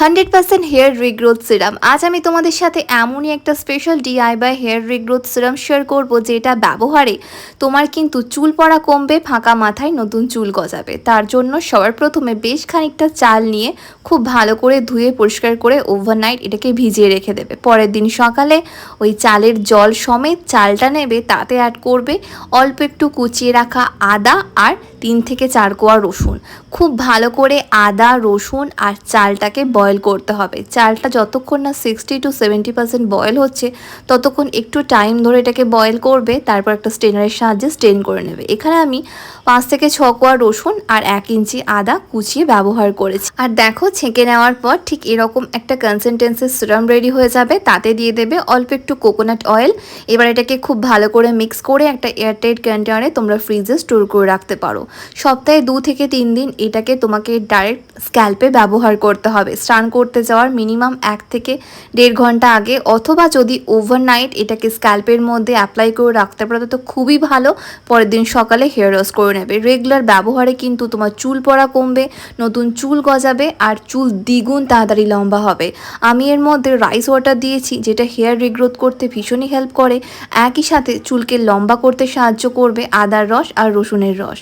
Hundred percent hair regrowth serum. আজ আমি তোমাদের সাথে এমনই একটা special DIY hair regrowth serum share করব যেটা ব্যবহারে তোমার কিন্তু চুল পড়া কমবে, ফাঁকা মাথায় নতুন চুল গজাবে। তার জন্য সবার প্রথমে বেশ খানিকটা চাল নিয়ে খুব ভালো করে ধুয়ে পরিষ্কার করে ওভারনাইট এটাকে ভিজিয়ে রেখে দেবে। পরের দিন সকালে ওই চালের জল সমেত চালটা নেবে, তাতে অ্যাড করবে অল্প একটু কুচিয়ে রাখা আদা আর তিন থেকে চার কোয়া রসুন। খুব ভালো করে আদা, রসুন আর চালটাকে বয়েল করতে হবে। চালটা যতক্ষণ না sixty to seventy percent boil হচ্ছে, ততক্ষণ একটু টাইম ধরে এটাকে বয়েল করবে, তারপর একটা স্টেনারের সাহায্যে স্টেন করে নেবে। এখানে আমি পাঁচ থেকে ছ কোয়া রসুন আর এক ইঞ্চি আদা কুচিয়ে ব্যবহার করেছি। আর দেখো, ছেঁকে নেওয়ার পর ঠিক এরকম একটা কনসিস্টেন্সির সিরাম রেডি হয়ে যাবে, তাতে দিয়ে দেবে অল্প একটু কোকোনাট অয়েল এবার এটাকে খুব ভালো করে মিক্স করে একটা এয়ারটাইট কন্টেনারে তোমরা ফ্রিজে স্টোর করে রাখতে পারো। সপ্তাহে দু থেকে তিন দিন এটাকে তোমাকে ডাইরেক্ট স্ক্যাল্পে ব্যবহার করতে হবে। স্নান করতে যাওয়ার মিনিমাম এক থেকে দেড় ঘণ্টা আগে, অথবা যদি ওভারনাইট এটাকে স্ক্যাল্পের মধ্যে অ্যাপ্লাই করে রাখতে পারো তো খুবই ভালো। পরের দিন সকালে হেয়ার ওয়াশ করে নেবে। রেগুলার ব্যবহারে কিন্তু তোমার চুল পড়া কমবে, নতুন চুল গজাবে, আর চুল দ্বিগুণ তাড়াতাড়ি লম্বা হবে। আমি এর মধ্যে রাইস ওয়াটার দিয়েছি, যেটা হেয়ার রিগ্রোথ করতে ভীষণই হেল্প করে। একই সাথে চুলকে লম্বা করতে সাহায্য করবে আদার রস আর রসুনের রস।